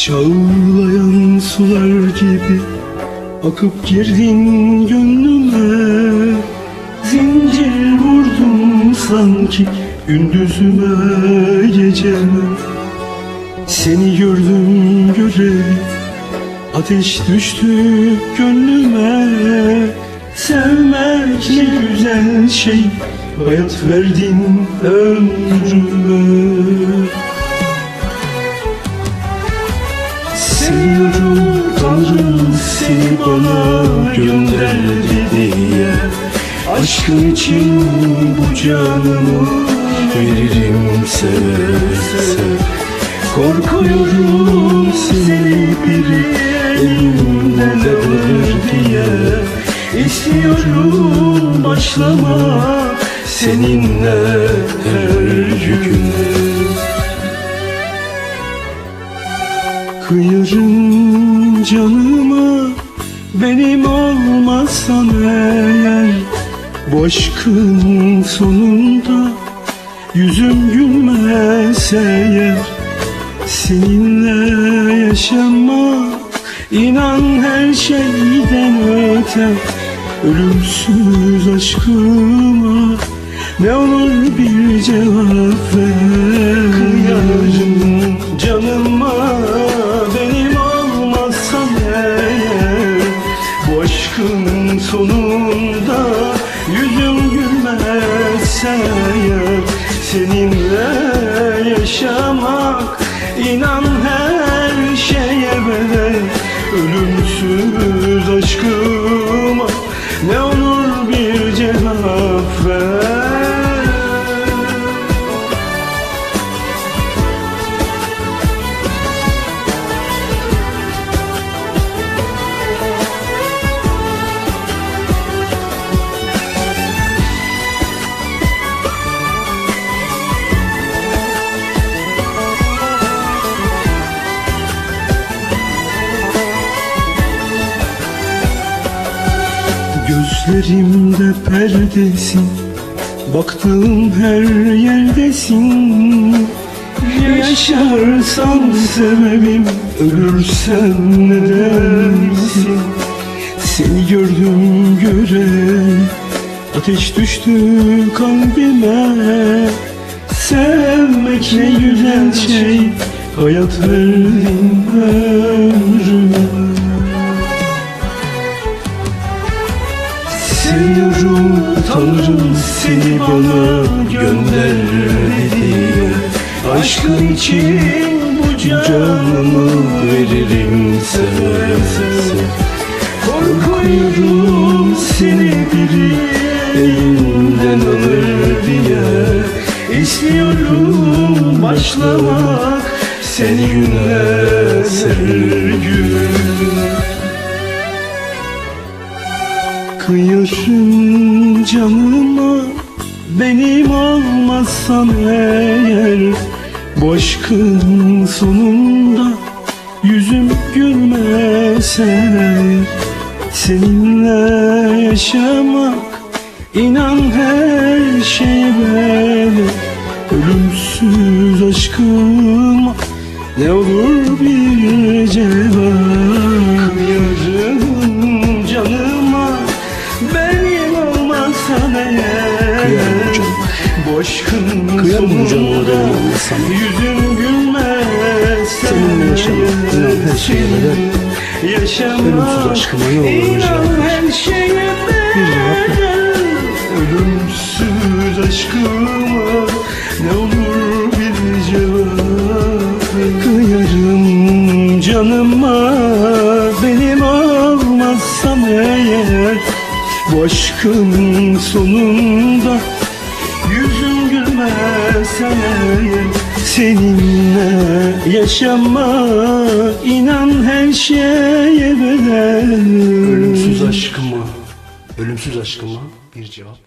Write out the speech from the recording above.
Çağlayan sular gibi akıp girdin gönlüme Zincir vurdum sanki gündüzüme geceme. Seni gördüm göreli ateş düştü gönlüme. Sevmek ne güzel şey hayat verdin ömrüme. Seviyorum Seni bana gönderdi diye. Aşkın için bu canımı veririm seve seve Korkuyorum seni biri elimden alır diye. İstiyorum başlamak seninle her gün Kıyırım canımı benim olmazsan eğer. Bu sonunda yüzüm gülmezse eğer. Seninle yaşamak inan her şeyden öte. Ölümsüz aşkıma ne olur bir cevap ver eğer Seninle yaşamak inan her şeye bedel. Ölümsüz aşkıma Gözlerimde perdesin. Baktığım her yerdesin. Yaşarsan sebebim Ölürsem ne Seni gördüm göre Ateş düştü kalbime. Sevmek ne güzel şey Hayat verdin ömrüme seni bana gönderdi Aşkın için bu canımı veririm seve seve Korkuyorum seni biri elimden alır diye İstiyorum başlamak seni günler her Kıyırım canıma benim olmazsan eğer. Bu aşkın sonunda yüzüm gülmese Seninle yaşamak inan her şey böyle. Ölümsüz aşkıma ne olur bir cevap eğer Kıyarım. Bu aşkın Kıyarım benim olmazsan eğer. Yüzüm gülmez Seninle yaşamak, inan her şeye bedel. Ölümsüz aşkıma ne olur inan her şeye bedel. Ölümsüz aşkıma ne olur Bu aşkın sonunda Yüzüm gülmezse eğer Seninle yaşamak inan her şeye bedel Ölümsüz aşkıma, ölümsüz aşkıma bir cevap.